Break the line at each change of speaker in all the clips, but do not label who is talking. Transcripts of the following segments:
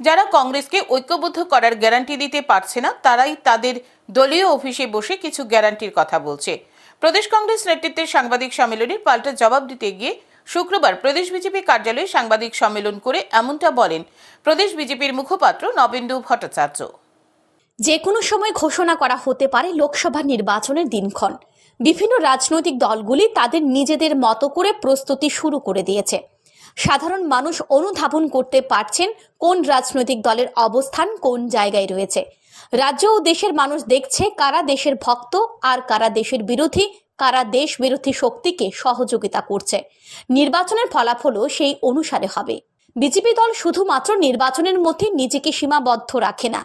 যারা কংগ্রেসকে ঐক্যবদ্ধ করার গ্যারান্টি দিতে পারছে না, তারাই তাদের দলীয় অফিসে বসে কিছু গ্যারান্টির কথা বলছে। প্রদেশ কংগ্রেস নেতৃত্বের সাংবাদিক সম্মেলনের পাল্টা জবাব দিতে গিয়ে শুক্রবার প্রদেশ বিজেপি কার্যালয়ে সাংবাদিক সম্মেলন করে এমনটা বলেন প্রদেশ বিজেপির মুখপাত্র নবেন্দু ভট্টাচার্য।
যে কোনো সময় ঘোষণা করা হতে পারে লোকসভা নির্বাচনের দিনক্ষণ। বিভিন্ন রাজনৈতিক দলগুলি তাদের নিজেদের মতো করে প্রস্তুতি শুরু করে দিয়েছে। সাধারণ মানুষ অনুধাবন করতে পারছেন কোন রাজনৈতিক দলের অবস্থান কোন জায়গায় রয়েছে। রাজ্য ও দেশের মানুষ দেখছে কারা দেশের ভক্ত আর কারা দেশের বিরোধী, কারা দেশ বিরোধী শক্তিকে সহযোগিতা করছে। নির্বাচনের ফলাফলও সেই অনুসারে হবে। বিজেপি দল শুধুমাত্র নির্বাচনের মধ্যে নিজেকে সীমাবদ্ধ রাখে না।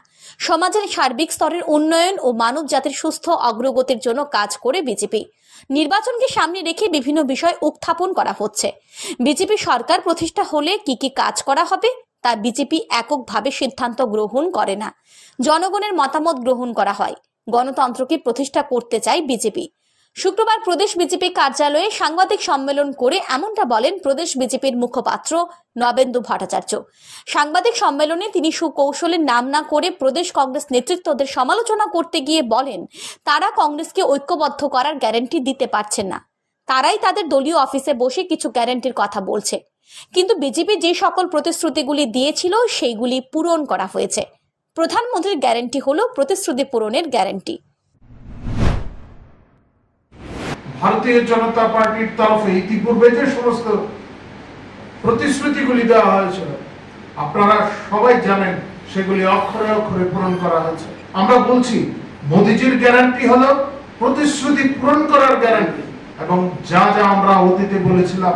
সমাজের সার্বিক স্তরের উন্নয়ন ও মানব জাতির সুস্থ অগ্রগতির জন্য কাজ করে বিজেপি। নির্বাচনকে সামনে রেখে বিভিন্ন বিষয় উত্থাপন করা হচ্ছে। বিজেপি সরকার প্রতিষ্ঠা হলে কি কি কাজ করা হবে, তা বিজেপি এককভাবে সিদ্ধান্ত গ্রহণ করে না। জনগণের মতামত গ্রহণ করা হয়। গণতন্ত্রকে প্রতিষ্ঠা করতে চায় বিজেপি। শুক্রবার প্রদেশ বিজেপি কার্যালয়ে সাংবাদিক সম্মেলন করে এমনটা বলেন প্রদেশ বিজেপির মুখপাত্র নবেন্দু ভট্টাচার্য। সাংবাদিক সম্মেলনে তিনি সুকৌশলের নাম না করে প্রদেশ কংগ্রেস নেতৃত্বদের সমালোচনা করতে গিয়ে বলেন, তারা কংগ্রেসকে ঐক্যবদ্ধ করার গ্যারান্টি দিতে পারছেন না। তারাই তাদের দলীয় অফিসে বসে কিছু গ্যারেন্টির কথা বলছে। কিন্তু বিজেপি যে সকল প্রতিশ্রুতিগুলি দিয়েছিল, সেইগুলি পূরণ করা হয়েছে। প্রধানমন্ত্রীর গ্যারেন্টি হলো প্রতিশ্রুতি পূরণের গ্যারান্টি।
ভারতীয় জনতা পার্টির তরফে ইতিপূর্বে যে সমস্ত প্রতিশ্রুতিগুলি দেওয়া হয়েছিল, আপনারা সবাই জানেন সেগুলি অক্ষরে অক্ষরে পূরণ করা হয়েছে। আমরা বলছি, মোদিজির গ্যারান্টি হলো প্রতিশ্রুতি পূরণ করার গ্যারান্টি এবং যা যা আমরা অতীতে বলেছিলাম,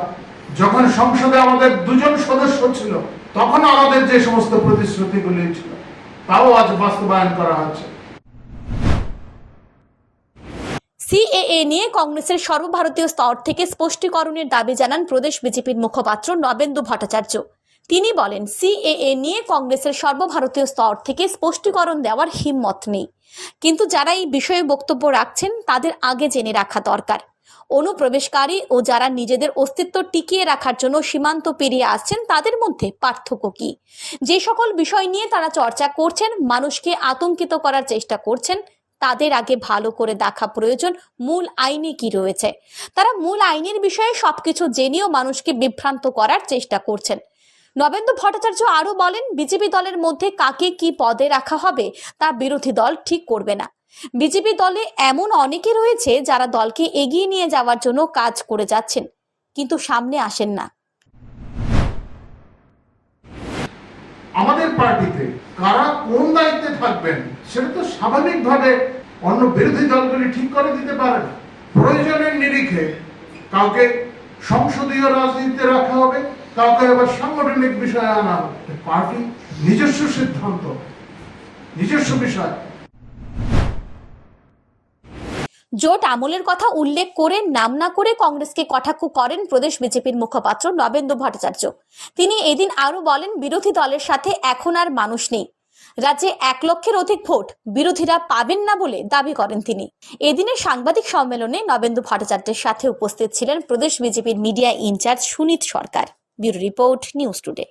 যখন সংসদে আমাদের দুজন সদস্য ছিল, তখন আমাদের যে সমস্ত প্রতিশ্রুতিগুলি ছিল, তাও আজ বাস্তবায়ন করা হচ্ছে।
সিএএ নিয়ে কংগ্রেসের সর্বভারতীয় স্তর থেকে স্পষ্টীকরণের দাবি জানান প্রদেশ বিজেপির মুখপাত্র নবেন্দু ভট্টাচার্য। তিনি বলেন, সিএএ নিয়ে কংগ্রেসের সর্বভারতীয় স্তর থেকে স্পষ্টীকরণ দেওয়ার হিম্মত নেই। কিন্তু যারা এই বিষয়ে বক্তব্য রাখছেন, তাদের আগে জেনে রাখা দরকার। অনুপ্রবেশকারী ও যারা নিজেদের অস্তিত্ব টিকিয়ে রাখার জন্য সীমান্ত পেরিয়ে আসছেন, তাদের মধ্যে পার্থক্য কি? যে সকল বিষয় নিয়ে তারা চর্চা করছেন, মানুষকে আতঙ্কিত করার চেষ্টা করছেন তাদের আগে ভালো করে দেখা প্রয়োজন, মূল আইনে কি রয়েছে। তারা মূল আইনের বিষয়ে সবকিছু জেনেও মানুষকে বিভ্রান্ত করার চেষ্টা করছেন। নবেন্দু ভট্টাচার্য আরও বলেন, বিজেপি দলের মধ্যে কাকে কি পদে রাখা হবে, তা বিরোধী দল ঠিক করবে না। বিজেপি দলে এমন অনেকে রয়েছে যারা দলকে এগিয়ে নিয়ে যাওয়ার জন্য কাজ করে যাচ্ছেন, কিন্তু সামনে আসেন না।
আমাদের পার্টিতে কারা কোন দায়িত্বে থাকবেন, সেটা তো স্বাভাবিকভাবে অন্য বিরোধী দলগুলি ঠিক করে দিতে পারে না প্রয়োজনের নিরিখে কাউকে সংসদীয় রাজনীতিতে রাখা হবে, কাউকে আবার সাংগঠনিক বিষয়ে আনা হবে। পার্টি নিজস্ব সিদ্ধান্ত, নিজস্ব বিষয়।
জোট আমলের কথা উল্লেখ করে, নাম না করে কংগ্রেসকে কটাক্ষ করেন প্রদেশ বিজেপির মুখপাত্র নবেন্দু ভট্টাচার্য। তিনি এদিন আরও বলেন, বিরোধী দলের সাথে এখন আর মানুষ নেই। রাজ্যে এক লক্ষের অধিক ভোট বিরোধীরা পাবেন না বলে দাবি করেন তিনি। এদিনের সাংবাদিক সম্মেলনে নবেন্দু ভট্টাচার্যের সাথে উপস্থিত ছিলেন প্রদেশ বিজেপির media incharge Sunit Sarkar. Bureau report, news today.